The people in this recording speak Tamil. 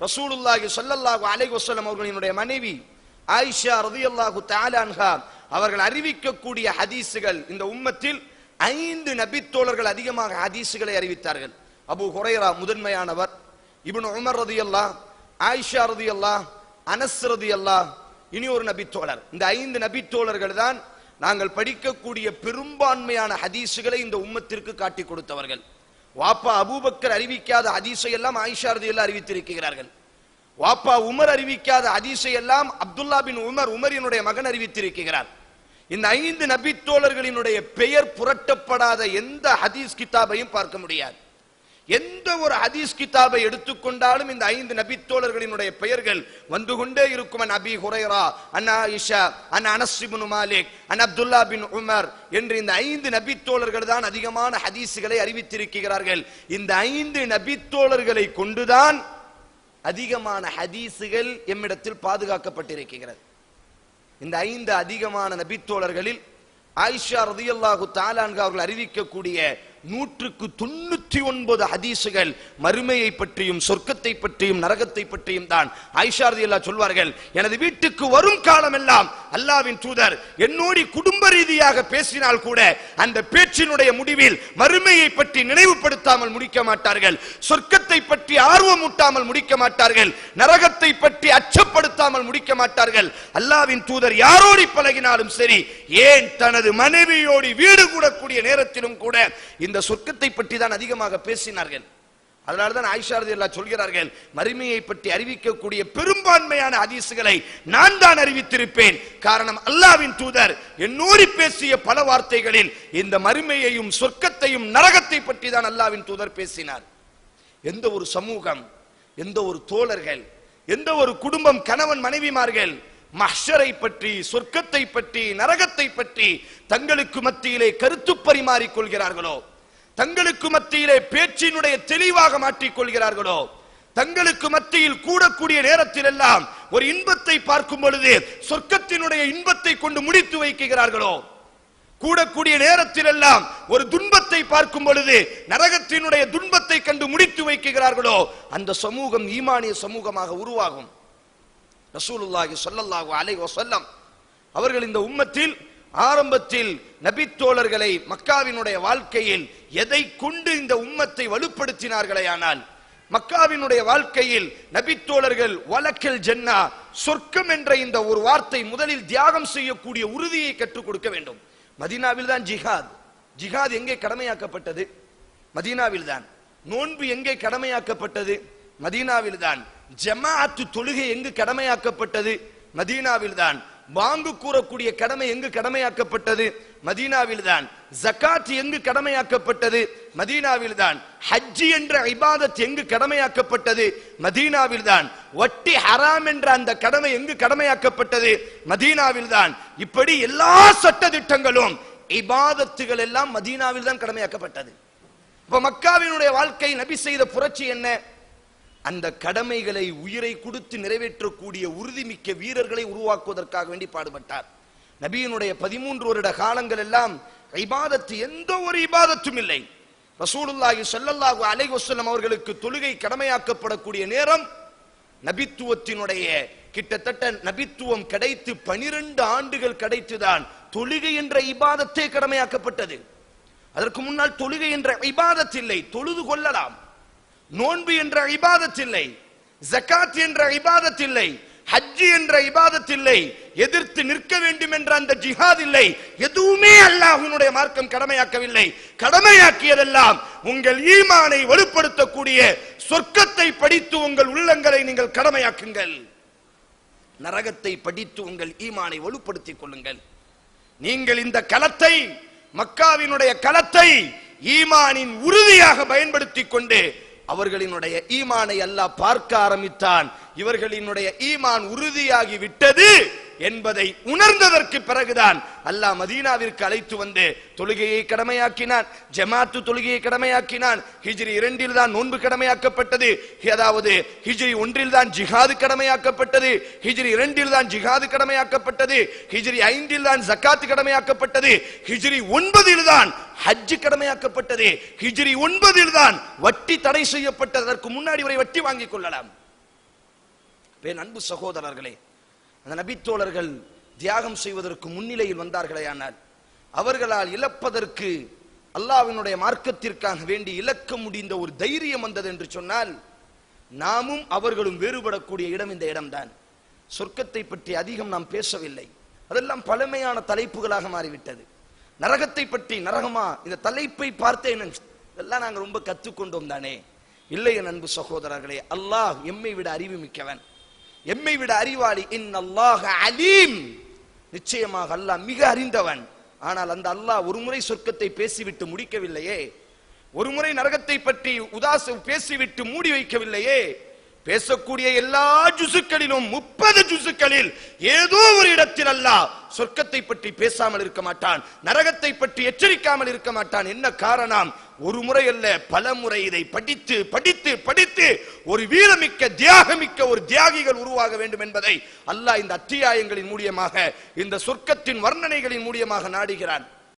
ரசூலுல்லாஹி சொல்லல்லாஹு அலை வஸல்லம் அவர்களினுடைய மனைவி ஆயிஷா ரலியல்லாஹு தஆலா அன்ஹா அவர்கள் அறிவிக்கக்கூடிய ஹதீஸுகள் இந்த உம்மத்தில் ஐந்து நபித்தோழர்கள் அதிகமாக ஹதீஸுகளை அறிவித்தார்கள். அபு ஹுரைரா முதன்மையானவர் இபின் உமர் ரலியல்லாஹ் ஆயிஷா ரலியல்லாஹ் அனஸ் ரலியல்லாஹ் இனி ஒரு நபித்தோழர். இந்த ஐந்து நபித்தோழர்கள் தான் நாங்கள் படிக்கக்கூடிய பெரும்பான்மையான ஹதீஸுகளை இந்த உம்மத்திற்கு காட்டி கொடுத்தவர்கள். வாப்பா அபூபக்கர் அறிவிக்காத ஹதீஸை எல்லாம் ஆயிஷா ரலியல்லாஹ் அறிவித்திருக்கிறார்கள். வாப்பா உமர் அறிவிக்காத அதிசையெல்லாம் எல்லாம் அப்துல்லா பின் உமர் உமரினுடைய மகன் அறிவித்திருக்கிறார். இந்த ஐந்து நபித்தோழர்களினுடைய பெயர் புரட்டப்படாத எந்த ஹதீஸ் கிதாபையும் பார்க்க முடியாது. எந்த ஒரு ஹதீஸ் கிதாபை எடுத்துக்கொண்டாலும் இந்த ஐந்து நபித்தோழர்களினுடைய பெயர்கள் வந்து கொண்டே இருக்கும். அன் அபி ஹுரைரா அன் ஆயிஷா அன் அனஸ் மாலிக் அன் அப்துல்லா பின் உமர் என்று இந்த ஐந்து நபித்தோழர்கள் தான் அதிகமான ஹதீஸுகளை அறிவித்திருக்கிறார்கள். இந்த ஐந்து நபித்தோழர்களை கொண்டுதான் அதிகமான ஹதீஸுகள் எம்மிடத்தில் பாதுகாக்கப்பட்டிருக்கிறது. இந்த ஐந்து அதிகமான நபித்தோழர்களில் ஆயிஷா ரதியல்லாஹு தாலான்கு அவர்கள் அறிவிக்கக்கூடிய நூற்றுக்கு தொண்ணூத்தி ஒன்பது ஹதீசுகள் மறுமையை பற்றியும் சொர்க்கத்தை பற்றியும் நரகத்தை பற்றியும் தான் ஐஷா ரதியல்லா சொல்வார்கள். எனது வீட்டுக்கு வரும் காலம் எல்லாம் அல்லாவின் தூதர் என்னோடு குடும்ப ரீதியாக பேசினால் கூட அந்த பேச்சினுடைய முடிவில் மறுமையை பற்றி நினைவுபடுத்தாமல் முடிக்க மாட்டார்கள். சொர்க்கத்தை பற்றி ஆர்வமூட்டாமல் முடிக்க மாட்டார்கள். நரகத்தை பற்றி அச்சப்படு அச்சப்படுத்தாமல் முடிக்க மாட்டார்கள். அல்லாவின் தூதர் யாரோடி பழகினாலும் சரி ஏன் தனது மனைவியோடு வீடு கூடக்கூடிய நேரத்திலும் கூட இந்த சொர்க்கத்தை பற்றி தான் அதிகமாக பேசினார்கள். அதனால தான் ஆயிஷா ரலியல்லாஹு சொல்கிறார்கள் மறுமையை பற்றி அறிவிக்கக்கூடிய பெரும்பான்மையான அதிசுகளை நான் தான் அறிவித்திருப்பேன். காரணம் அல்லாவின் தூதர் என்னோடு பேசிய பல வார்த்தைகளில் இந்த மறுமையையும் சொர்க்கத்தையும் நரகத்தை பற்றி தான் அல்லாவின் தூதர் பேசினார். எந்த ஒரு சமூகம் எந்த ஒரு தோழர்கள் எந்த ஒரு குடும்பம் கணவன் மனைவிமார்கள் மஹ்ஷரை பற்றி சொர்க்கத்தை பற்றி நரகத்தை பற்றி தங்களுக்கு மத்தியிலே கருத்து பரிமாறிக் கொள்கிறார்களோ? தங்களுக்கு மத்தியிலே பேச்சினுடைய தெளிவாக மாற்றிக் கொள்கிறார்களோ? தங்களுக்கு மத்தியில் கூடக்கூடிய நேரத்தில் எல்லாம் ஒரு இன்பத்தை பார்க்கும் பொழுது சொர்க்கத்தினுடைய இன்பத்தை கொண்டு முடித்து வைக்கிறார்களோ? கூடக்கூடிய நேரத்தில் எல்லாம் ஒரு துன்பத்தை பார்க்கும் பொழுது நரகத்தினுடைய துன்பத்தை கண்டு முடித்து வைக்கிறார்களோ அந்த சமூகம் ஈமானிய சமூகமாக உருவாகும். ரசூலுல்லாஹி சொல்லல்லாஹு அலைஹி வஸல்லம் அவர்கள் இந்த உம்மத்தில் ஆரம்பத்தில் நபித்தோழர்களை மக்காவினுடைய வாழ்க்கையில் எதை கொண்டு இந்த உம்மத்தை வலுப்படுத்தினார்களே ஆனால் மக்காவினுடைய வாழ்க்கையில் நபித்தோழர்கள் வழக்கில் ஜென்னா சொர்க்கம் என்ற இந்த ஒரு வார்த்தை முதலில் தியாகம் செய்யக்கூடிய உறுதியை கற்றுக் கொடுக்க வேண்டும். மதினாவில் தான் ஜிஹாத். ஜிஹாத் எங்கே கடமையாக்கப்பட்டது? மதீனாவில் தான் நோன்பு எங்கே கடமையாக்கப்பட்டது? மதீனாவில் தான் ஜமாஅத்து தொழுகை எங்கு கடமையாக்கப்பட்டது? மதீனாவில் தான் பாங்கு கூறக்கூடிய கடமை எங்கு கடமையாக்கப்பட்டது? மதீனாவில் தான் ஜக்காத் எங்கு கடமையாக்கப்பட்டது? மதீனாவில் தான் ஹஜ்ஜி என்ற இபாதத் எங்கு கடமையாக்கப்பட்டது? மதீனாவில் தான் வட்டி ஹராம் என்ற அந்த கடமை எங்கு கடமையாக்கப்பட்டது? மதீனாவில் தான் இப்படி எல்லா சட்ட திட்டங்களும் இபாதத்துகள் எல்லாம் மதீனாவில் தான் கடமையாக்கப்பட்டது. இப்ப மக்காவினுடைய வாழ்க்கை நபி செய்த புரட்சி என்ன? அந்த கடமைகளை உயிரை கொடுத்து நிறைவேற்றக்கூடிய உறுதிமிக்க வீரர்களை உருவாக்குவதற்காக வேண்டி பாடுபட்டார். நபியினுடைய பதிமூன்று வருட காலங்கள் எல்லாம் இபாதத்து எந்த ஒரு இபாதத்தும் இல்லை. ரசூலுல்லாஹி சொல்லல்லாஹு அலை வசல்லம் அவர்களுக்கு தொழுகை கடமையாக்கப்படக்கூடிய நேரம் நபித்துவத்தினுடைய கிட்டத்தட்ட நபித்துவம் கிடைத்து பனிரெண்டு ஆண்டுகள் கிடைத்துதான் தொழுகை என்ற இபாதத்தே கடமையாக்கப்பட்டது. அதற்கு முன்னால் தொழுகை என்ற இபாதத் இல்லை தொழுது கொள்ளலாம். நோன்பு என்ற இபாதத் இல்லை ஜக்காத் என்ற இபாதத் இல்லை ஹஜ்ஜி என்ற இபாதத் இல்லை எதிர்த்து நிற்க வேண்டும் என்ற அந்த ஜிஹாத் இல்லை. எதுவுமே அல்லாஹுனுடைய மார்க்கம் கடமையாக்கவில்லை. கடமையாக்கியதெல்லாம் உங்கள் ஈமானை வலுப்படுத்தக்கூடிய சொர்க்கத்தை படித்து உங்கள் உள்ளங்களை நீங்கள் கடமையாக்குங்கள். நரகத்தை படித்து உங்கள் ஈமானை வலுப்படுத்திக் கொள்ளுங்கள். நீங்கள் இந்த களத்தை மக்காவினுடைய களத்தை ஈமானின் உறுதியாக பயன்படுத்திக் கொண்டு அவர்களினுடைய ஈமானை அல்லாஹ் பார்க்க ஆரம்பித்தான். இவர்களினுடைய ஈமான் உறுதியாகி விட்டது என்பதை உணர்ந்ததற்கு பிறகுதான் அல்லாஹ் மதீனாவிற்கு அழைத்து வந்து தொழுகையை கடமையாக்கினான் ஜமாத்து தொழுகையை கடமையாக்கினான். ஹிஜ்ரி இரண்டில் தான் நோன்பு கடமையாக்கப்பட்டது. அதாவது ஹிஜ்ரி ஒன்றில் தான் ஜிஹாது கடமையாக்கப்பட்டது. ஹிஜ்ரி இரண்டில் தான் ஜிஹாது கடமையாக்கப்பட்டது. ஹிஜ்ரி ஐந்தில் தான் ஜக்காத்து கடமையாக்கப்பட்டது. ஹிஜ்ரி ஒன்பதில் தான் ஹஜ் கடமையாக்கப்பட்டது. ஹிஜ்ரி ஒன்பதில் தான் வட்டி தடை செய்யப்பட்டதற்கு முன்னாடி வரை வட்டி வாங்கிக் கொள்ளலாம். அன்பு சகோதரர்களே அந்த நபித்தோழர்கள் தியாகம் செய்வதற்கு முன்னிலையில் வந்தார்களேயானால் அவர்களால் இழப்பதற்கு அல்லாஹ்வினுடைய மார்க்கத்திற்காக வேண்டி இழக்க முடிந்த ஒரு தைரியம் வந்தது என்று சொன்னால் நாமும் அவர்களும் வேறுபடக்கூடிய இடம் இந்த இடம்தான். சொர்க்கத்தை பற்றி அதிகம் நாம் பேசவில்லை. அதெல்லாம் பழமையான தலைப்புகளாக மாறிவிட்டது. நரகத்தை பற்றி நரகமா இந்த தலைப்பை பார்த்தே இதெல்லாம் நாங்கள் ரொம்ப கற்றுக்கொண்டோம் தானே. இல்லை என் அன்பு சகோதரர்களே அல்லாஹ் எம்மை விட அறிவு மிக்கவன். எம்மை விட அறிவாளி. இன் அல்லாஹ் அலீம். நிச்சயமாக அல்லாஹ் மிக அறிந்தவன். ஆனால் அந்த அல்லாஹ் ஒரு முறை சொர்க்கத்தை பேசிவிட்டு முடிக்கவில்லையே. ஒரு முறை நரகத்தை பற்றி உதாச பேசிவிட்டு மூடி வைக்கவில்லையே. பேசக்கூடிய எல்லா ஜுசுக்களிலும் முப்பது ஜுசுக்களில் ஏதோ ஒரு இடத்தில் அல்லாஹ் சொர்க்கத்தை பற்றி பேசாமல் இருக்க மாட்டான் நரகத்தை பற்றி எச்சரிக்காமல் இருக்க மாட்டான். என்ன காரணம்? ஒரு முறை அல்ல பல முறை இதை படித்து படித்து படித்து ஒரு வீரமிக்க தியாகமிக்க ஒரு தியாகிகள் உருவாக வேண்டும் என்பதை அல்லாஹ் இந்த அத்தியாயங்களின் மூலியமாக இந்த சொர்க்கத்தின் வர்ணனைகளின் மூலியமாக நாடுகிறான்.